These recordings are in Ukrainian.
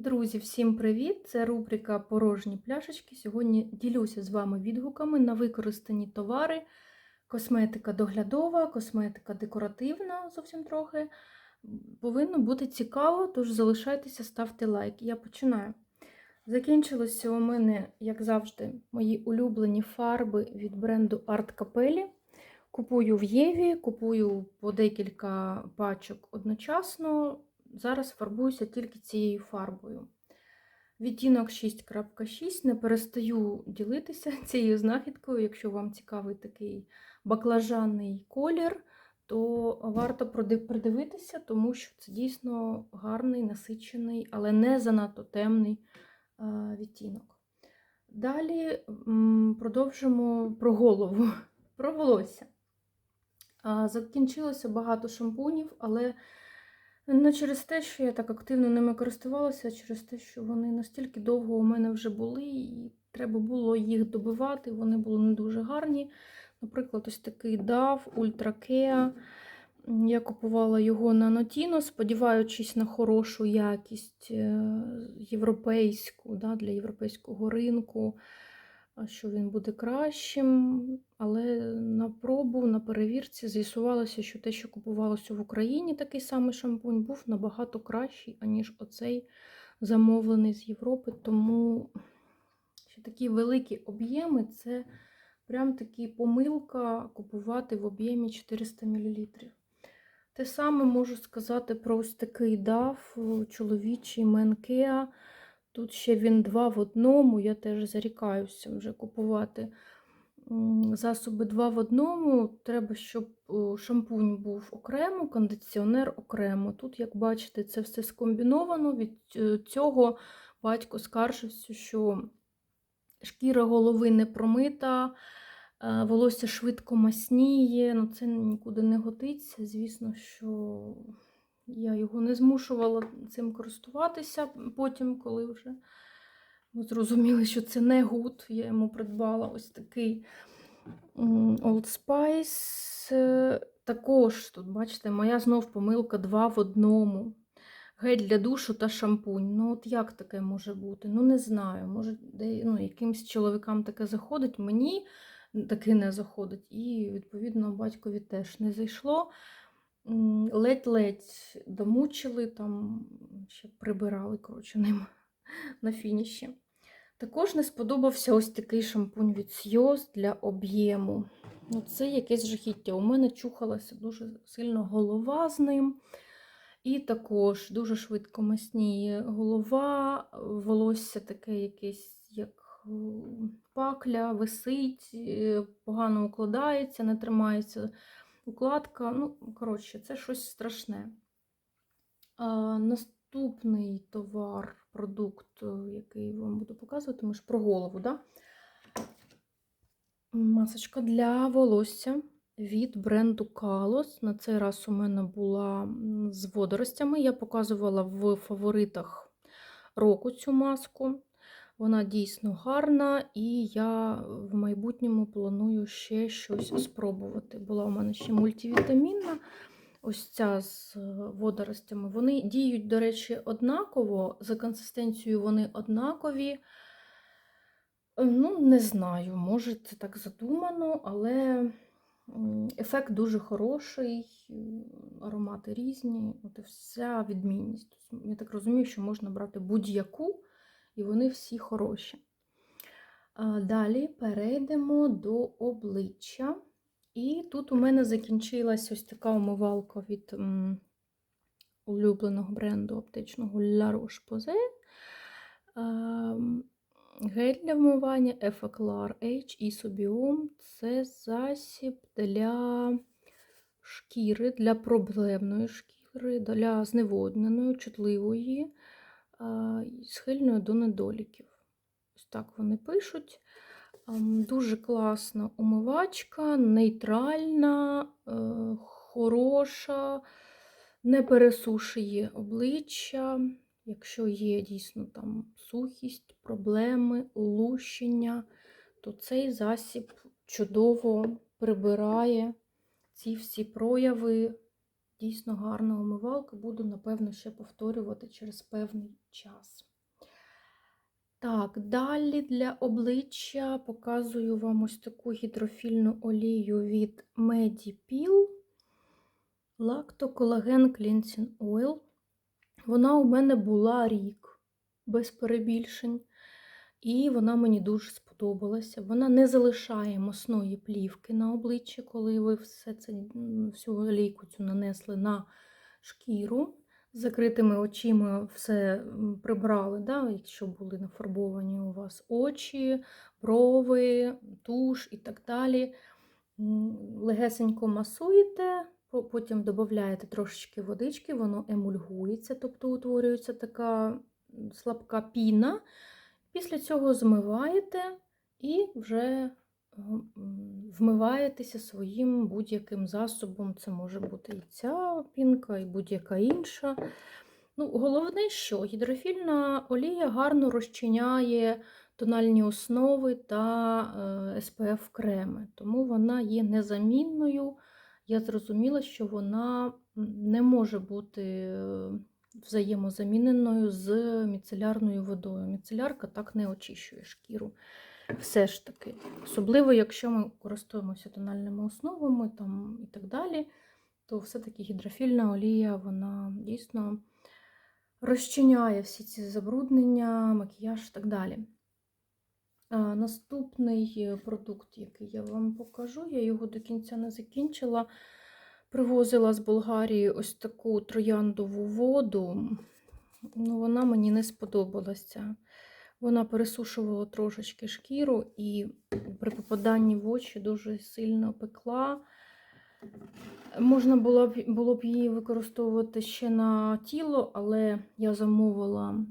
Друзі, всім привіт! Це рубрика Порожні пляшечки. Сьогодні ділюся з вами відгуками на використані товари, косметика доглядова, косметика декоративна, зовсім трохи. Повинно бути цікаво, тож залишайтеся, ставте лайк. Я починаю. Закінчилися у мене, як завжди, мої улюблені фарби від бренду Art Capelli. Купую в Єві, купую по декілька пачок одночасно. Зараз фарбуюся тільки цією фарбою. Відтінок 6.6. Не перестаю ділитися цією знахідкою. Якщо вам цікавий такий баклажанний колір, то варто придивитися, тому що це дійсно гарний, насичений, але не занадто темний відтінок. Далі продовжимо про голову, про волосся. Закінчилося багато шампунів, але не через те, що я так активно ними користувалася, а через те, що вони настільки довго у мене вже були, і треба було їх добивати, вони були не дуже гарні. Наприклад, ось такий DAV Ultra Kea. Я купувала його на Notino, сподіваючись на хорошу якість е, європейську да, для європейського ринку що він буде кращим, але на пробу, на перевірці з'ясувалося, що те, що купувалося в Україні, такий самий шампунь, був набагато кращий, аніж оцей замовлений з Європи. Тому що такі великі об'єми це прям таки помилка купувати в об'ємі 400 мл. Те саме можу сказати про ось такий дав чоловічий Менкеа. Тут ще він два в одному, я теж зарікаюся вже купувати засоби два в одному. Треба, щоб шампунь був окремо, кондиціонер окремо. Тут, як бачите, це все скомбіновано. Від е, цього батько скаржився, що шкіра голови не промита, е, волосся швидко масніє, ну це нікуди не годиться. Звісно, що. Я його не змушувала цим користуватися потім, коли вже ми зрозуміли, що це не гуд. Я йому придбала ось такий Old Spice. Також тут, бачите, моя знов помилка два в одному. Гель для душу та шампунь. Ну, от як таке може бути? Ну, не знаю. Може, де, ну, якимсь чоловікам таке заходить, мені таке не заходить. І, відповідно, батькові теж не зайшло ледь-ледь домучили, там ще прибирали коротше, ним на фініші. Також не сподобався ось такий шампунь від Сйоз для об'єму. Ну, Це якесь жахіття. У мене чухалася дуже сильно голова з ним. І також дуже швидко масніє голова, волосся таке якесь, як пакля, висить, е, погано укладається, не тримається укладка. Ну, коротше, це щось страшне. А, Наступний товар, продукт, е, який вам буду показувати, ми ж про голову, да? Масочка для волосся від бренду Kalos. На цей раз у мене була з водоростями. Я показувала в фаворитах року цю маску. Вона дійсно гарна, і я в майбутньому планую ще щось спробувати. Була у мене ще мультивітамінна, ось ця з водоростями. Вони діють, до речі, однаково, за консистенцією вони однакові. Ну, не знаю, може, це так задумано, але ефект дуже хороший, аромати різні. От і вся відмінність. Я так розумію, що можна брати будь-яку і вони всі хороші. Далі перейдемо до обличчя. І тут у мене закінчилась ось така умивалка від улюбленого бренду аптечного La Roche-Posay. Гель для вмивання Effaclar H Isobiome це засіб для шкіри, для проблемної шкіри, для зневодненої, чутливої схильною до недоліків. Ось так вони пишуть. Дуже класна умивачка, нейтральна, е, хороша, не пересушує обличчя. Якщо є дійсно там сухість, проблеми, лущення, то цей засіб чудово прибирає ці всі прояви Дійсно гарна умивалка, буду, напевно, ще повторювати через певний час. Так, далі для обличчя показую вам ось таку гідрофільну олію від Medipil Lacto Collagen Cleansing Oil. Вона у мене була рік, без перебільшень, і вона мені дуже сподобалася. Вона не залишає мосної плівки на обличчі, коли ви все це, всю олійку цю нанесли на шкіру. З закритими очима все прибрали, да, якщо були нафарбовані у вас очі, брови, туш і так далі. Легесенько масуєте, потім додаєте трошечки водички, воно емульгується, тобто утворюється така слабка піна. Після цього змиваєте і вже вмиваєтеся своїм будь-яким засобом. Це може бути і ця пінка, і будь-яка інша. Ну, головне, що гідрофільна олія гарно розчиняє тональні основи та е, SPF креми, тому вона є незамінною. Я зрозуміла, що вона не може бути е, взаємозаміненою з міцелярною водою. Міцелярка так не очищує шкіру. Все ж таки. Особливо, якщо ми користуємося тональними основами там, і так далі, то все-таки гідрофільна олія, вона дійсно розчиняє всі ці забруднення, макіяж і так далі. Наступний е, продукт, який я вам покажу, я його до кінця не закінчила. Привозила з Болгарії ось таку трояндову воду. Ну, вона мені не сподобалася. Вона пересушувала трошечки шкіру і при попаданні в очі дуже сильно пекла. Можна було б, було б її використовувати ще на тіло, але я замовила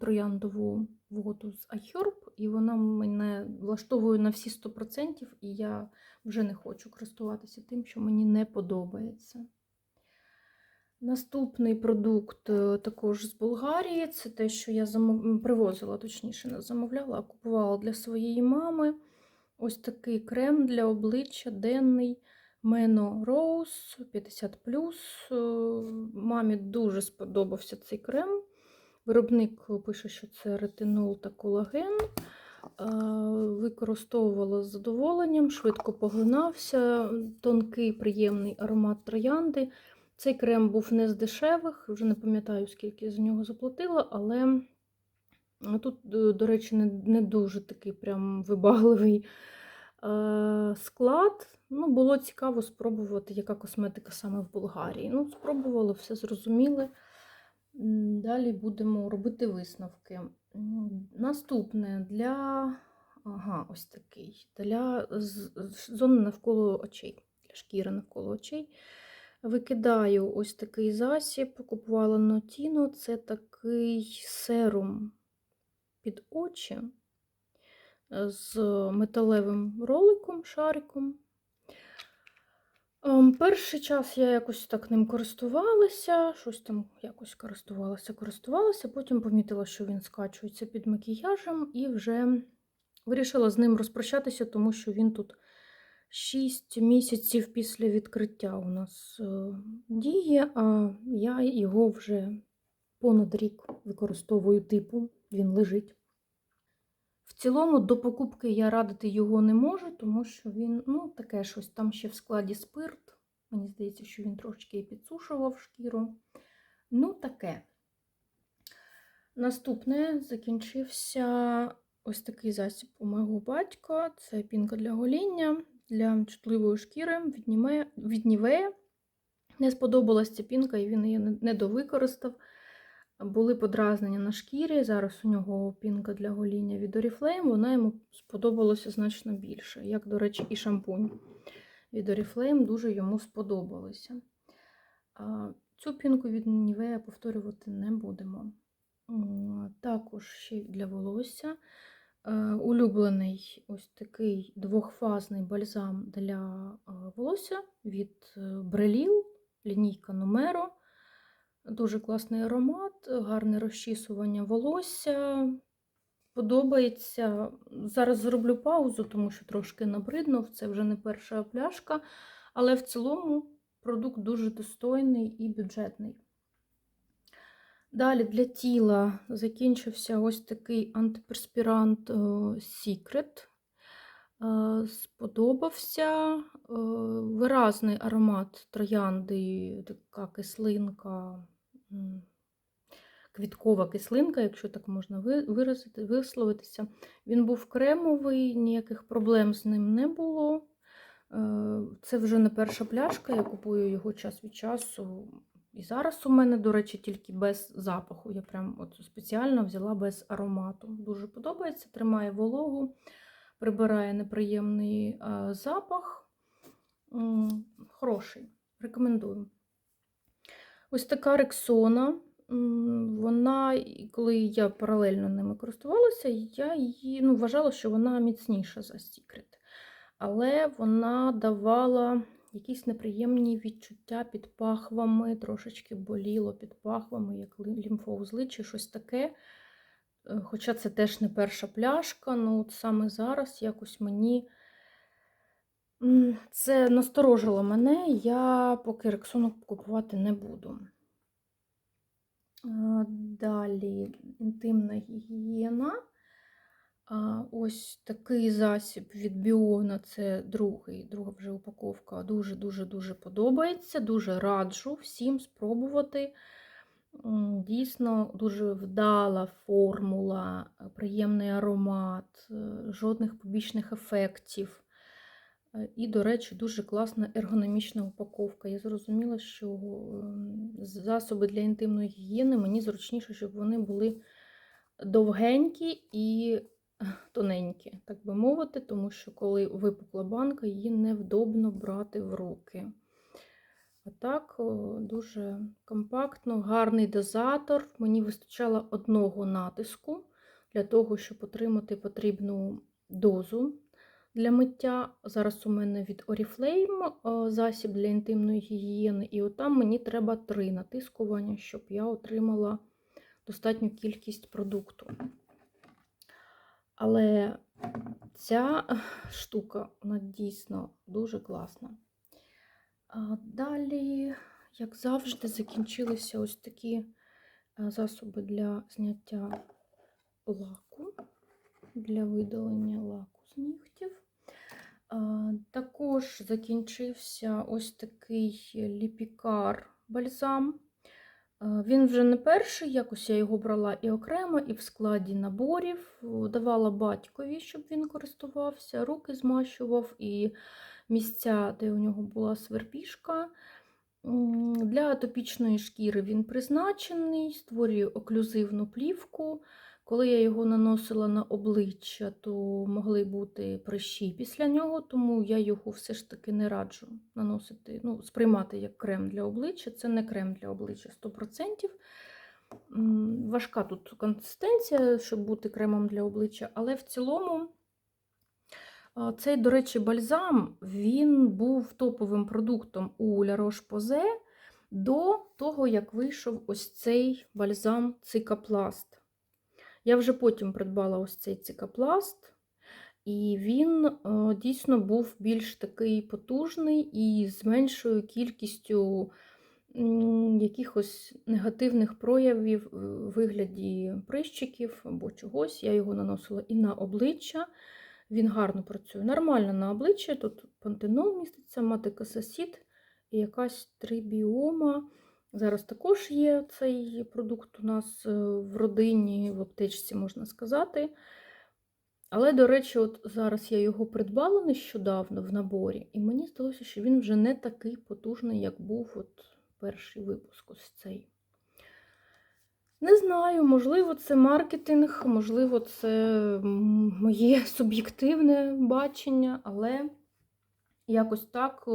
трояндову воду з iHerb, і вона мене влаштовує на всі 100%, і я вже не хочу користуватися тим, що мені не подобається. Наступний продукт е, також з Болгарії. Це те, що я замов... привозила, точніше, не замовляла, а купувала для своєї мами. Ось такий крем для обличчя денний Meno Rose 50. Е, Мамі дуже сподобався цей крем. Виробник пише, що це ретинол та колаген. Е, Використовувала з задоволенням, швидко поглинався, тонкий, приємний аромат троянди. Цей крем був не з дешевих, вже не пам'ятаю, скільки я за нього заплатила, але тут, е, до речі, не, не дуже такий прям вибагливий е, склад. Ну, було цікаво спробувати, яка косметика саме в Болгарії. Ну, спробували, все зрозуміли. Далі будемо робити висновки. Наступне для ага, ось такий, для зони навколо очей, для шкіри навколо очей. Викидаю ось такий засіб, купувала Notino. Це такий серум під очі е, з металевим роликом, шариком. Ем, Перший час я якось так ним користувалася, щось там якось користувалася, користувалася, потім помітила, що він скачується під макіяжем, і вже вирішила з ним розпрощатися, тому що він тут 6 місяців після відкриття у нас е, діє, а я його вже понад рік використовую типу, він лежить. В цілому до покупки я радити його не можу, тому що він, ну, таке щось там ще в складі спирт. Мені здається, що він трошечки і підсушував шкіру. Ну, таке. Наступне закінчився ось такий засіб у мого батька. Це пінка для гоління, для чутливої шкіри від Нівея. Нівея. Не сподобалась ця пінка, і він її не- не. Були подразнення на шкірі. Зараз у нього пінка для гоління від Oriflame, вона йому сподобалася значно більше. Як, до речі, і шампунь від Oriflame дуже йому сподобалися. Цю пінку від Nivea повторювати не будемо. Також ще для волосся. Е, Улюблений ось такий двохфазний бальзам для е, волосся від Бреліл, лінійка Numero. Дуже класний аромат, гарне розчісування волосся. Подобається. Зараз зроблю паузу, тому що трошки набриднув. Це вже не перша пляшка, але в цілому продукт дуже достойний і бюджетний. Далі для тіла закінчився ось такий антиперспірант е, Secret. Е, Сподобався е, виразний аромат троянди, така кислинка, квіткова кислинка, якщо так можна виразити, висловитися. Він був кремовий, ніяких проблем з ним не було. Це вже не перша пляшка, я купую його час від часу. І зараз у мене, до речі, тільки без запаху. Я прям от спеціально взяла без аромату. Дуже подобається, тримає вологу, прибирає неприємний е, запах. Хороший, рекомендую. Ось така рексона. Вона, коли я паралельно ними користувалася, я її ну, вважала, що вона міцніша за Secret. Але вона давала якісь неприємні відчуття під пахвами, трошечки боліло під пахвами, як лімфоузли чи щось таке. Е, Хоча це теж не перша пляшка, ну от саме зараз якось мені це насторожило мене, я поки рексону купувати не буду. Далі інтимна гігієна. Ось такий засіб від Біона, це другий, друга вже упаковка. Дуже-дуже-дуже подобається. Дуже раджу всім спробувати. Дійсно, дуже вдала формула, е, приємний аромат, е, жодних побічних ефектів. Е, І, до речі, дуже класна ергономічна упаковка. Я зрозуміла, що ем, засоби для інтимної гігієни мені зручніше, щоб вони були довгенькі і тоненькі, так би мовити, тому що коли випукла банка, її невдобно брати в руки. А так, дуже компактно, гарний дозатор. Мені вистачало одного натиску для того, щоб отримати потрібну дозу для миття. Зараз у мене від Oriflame засіб для інтимної гігієни, і отам мені треба три натискування, щоб я отримала достатню кількість продукту. Але ця штука вона дійсно дуже класна. Далі, як завжди, закінчилися ось такі е, засоби для зняття лаку, для видалення лаку з нігтів. Також закінчився ось такий ліпікар бальзам. Е, Він вже не перший, якось я його брала і окремо, і в складі наборів. Давала батькові, щоб він користувався, руки змащував, і місця, де у нього була свербіжка. Для атопічної шкіри він призначений, створює оклюзивну плівку. Коли я його наносила на обличчя, то могли бути прищі після нього, тому я його все ж таки не раджу наносити, ну, сприймати як крем для обличчя. Це не крем для обличчя 100%. Важка тут консистенція, щоб бути кремом для обличчя, але в цілому цей, до речі, бальзам він був топовим продуктом у La Roche-Posay до того, як вийшов ось цей бальзам Цикапласт. Я вже потім придбала ось цей цикапласт, і він е, дійсно був більш такий потужний і з меншою кількістю якихось негативних проявів в вигляді прищиків або чогось. Я його наносила і на обличчя. Він гарно працює. Нормально на обличчя. Тут пантенол міститься, матикасасід і якась трибіома. Зараз також є цей продукт у нас е, в родині, в аптечці, можна сказати. Але, до речі, от зараз я його придбала нещодавно в наборі, і мені здалося, що він вже не такий потужний, як був от перший випуск ось цей. Не знаю, можливо, це маркетинг, можливо, це моє суб'єктивне бачення, але якось так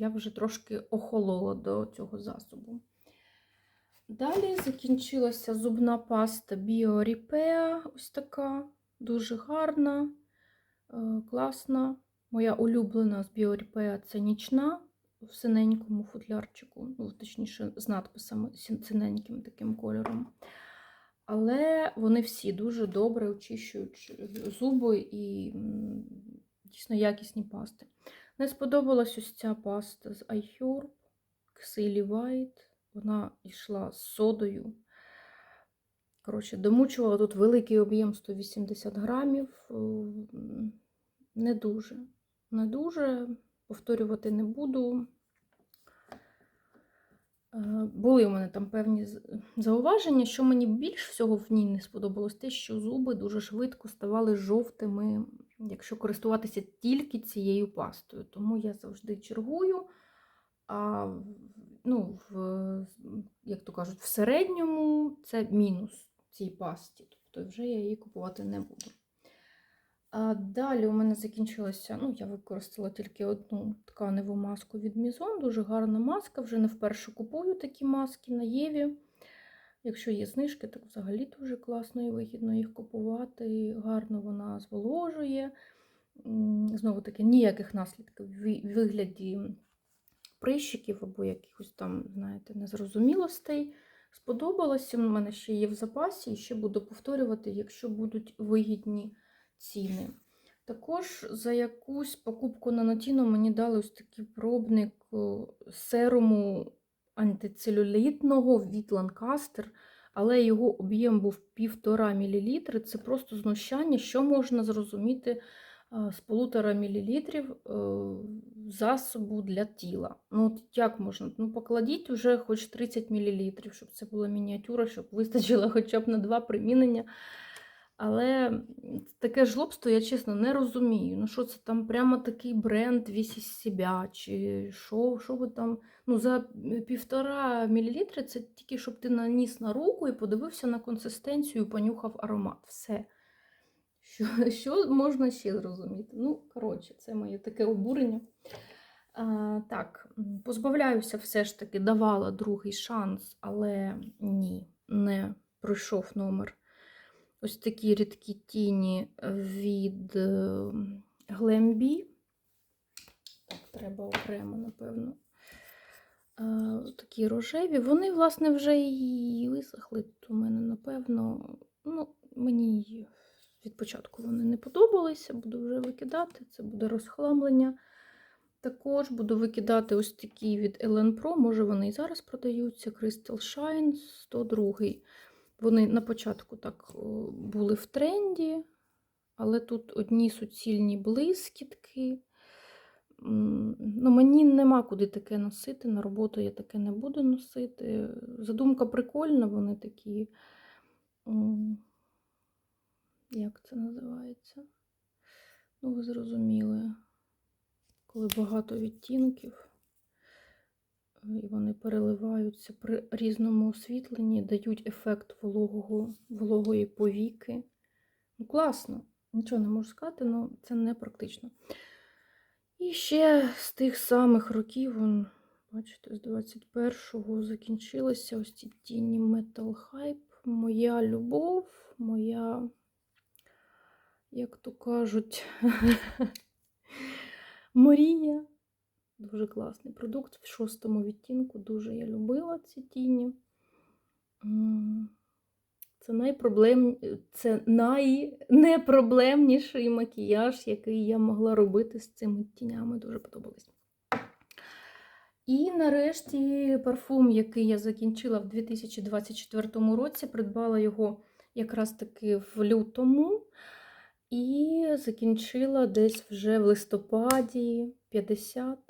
я вже трошки охолола до цього засобу. Далі закінчилася зубна паста BioRepair, ось така, дуже гарна, е, класна. Моя улюблена з BioRepair це нічна в синенькому футлярчику, ну, точніше, з надписами синеньким таким кольором. Але вони всі дуже добре очищують зуби і дійсно якісні пасти. Не сподобалась ось ця паста з iHerb, Xyli White. Вона йшла з содою. Коротше, домучувала тут великий об'єм 180 грамів. Е, Не дуже. Не дуже. Повторювати не буду. Е, Були у мене там певні зауваження, що мені більш всього в ній не сподобалось, те, що зуби дуже швидко ставали жовтими, якщо користуватися тільки цією пастою. Тому я завжди чергую. А ну, в, як то кажуть, в середньому це мінус цій пасті. Тобто вже я її купувати не буду. А далі у мене закінчилася, ну, я використала тільки одну тканеву маску від Мізон. Дуже гарна маска. Вже не вперше купую такі маски на Єві. Якщо є знижки, так взагалі дуже класно і вигідно їх купувати. Гарно вона зволожує. Знову таки, ніяких наслідків в вигляді прищиків або якихось там, знаєте, незрозумілостей. Сподобалося, у мене ще є в запасі, і ще буду повторювати, якщо будуть вигідні ціни. Також за якусь покупку на Notino мені дали ось такий пробник о, серуму антицелюлітного від Lancaster, але його об'єм був 1,5 мл. Це просто знущання, що можна зрозуміти з 1,5 мл засобу для тіла. Ну, от як можна? Ну, покладіть вже хоч 30 мл, щоб це була мініатюра, щоб вистачило хоча б на два примінення. Але таке жлобство, я чесно не розумію. Ну, що це там прямо такий бренд весь себе, чи що, що ви там. Ну, за півтора мілілітри це тільки щоб ти наніс на руку і подивився на консистенцію, понюхав аромат. Все. Що, що можна ще зрозуміти? Ну, коротше, це моє таке обурення. А, так, позбавляюся все ж таки, давала другий шанс, але ні, не пройшов номер. Ось такі рідкі тіні від Глембі. Так, треба окремо, напевно. Такі рожеві. Вони, власне, вже і висохли. Тут у мене, напевно, ну, мені від початку вони не подобалися. Буду вже викидати. Це буде розхламлення. Також буду викидати ось такі від Ellen Pro. Може, вони і зараз продаються. Crystal Shine 102. Вони на початку так були в тренді, але тут одні суцільні блискітки. Ну, мені нема куди таке носити. На роботу я таке не буду носити. Задумка прикольна, вони такі. Як це називається? Ну, ви зрозуміли, коли багато відтінків, е, і вони переливаються при різному освітленні, дають ефект вологого, вологої повіки. Ну, класно, нічого не можу сказати, але це не практично. І ще з тих самих років, он, бачите, з 21-го закінчилися ось ці тіні Metal Hype. Моя любов, моя, як то кажуть, Мрія. Дуже класний продукт в шостому відтінку. Дуже я любила ці тіні. Це, найпроблем... Це найнепроблемніший макіяж, який я могла робити з цими тінями. Дуже подобалось. І нарешті парфум, який я закінчила в 2024 році, придбала його якраз таки в лютому. І закінчила десь вже в листопаді 50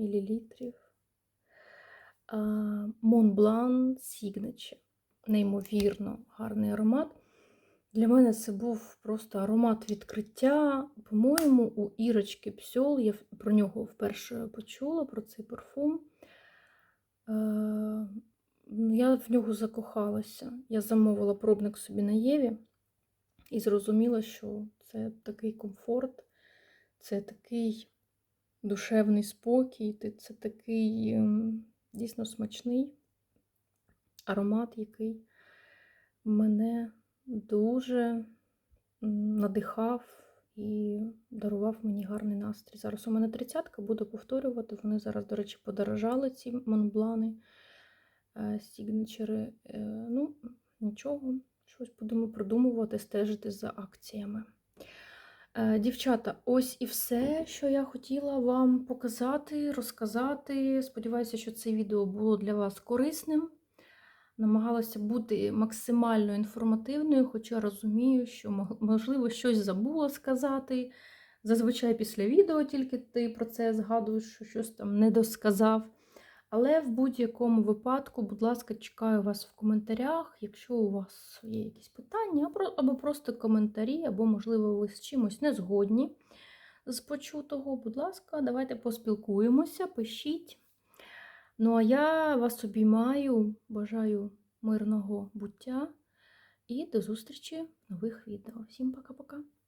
мл. Montblanc Signature. Неймовірно гарний аромат. Для мене це був просто аромат відкриття. По-моєму, у Ірочки Псьол, я про нього вперше почула, про цей парфум. Ну, Я в нього закохалася. Я замовила пробник собі на Єві. І зрозуміла, що це такий комфорт, це такий душевний спокій, це такий ем, дійсно смачний аромат, який мене дуже надихав і дарував мені гарний настрій. Зараз у мене тридцятка, буду повторювати. Вони зараз, до речі, подорожали ці монблани, е, сігнечери. Е, Ну, нічого. Щось будемо придумувати, стежити за акціями. Е, Дівчата, ось і все, що я хотіла вам показати, розказати. Сподіваюся, що це відео було для вас корисним. Намагалася бути максимально інформативною, хоча розумію, що можливо щось забула сказати. Зазвичай після відео тільки ти про це згадуєш, що щось там не досказав. Але в будь-якому випадку, будь ласка, чекаю вас в коментарях. Якщо у вас є якісь питання, або- просто коментарі, або, можливо, ви з чимось не згодні з почутого, будь ласка, давайте поспілкуємося, пишіть. Ну, а я вас обіймаю, бажаю мирного буття і до зустрічі в нових відео. Всім пока-пока!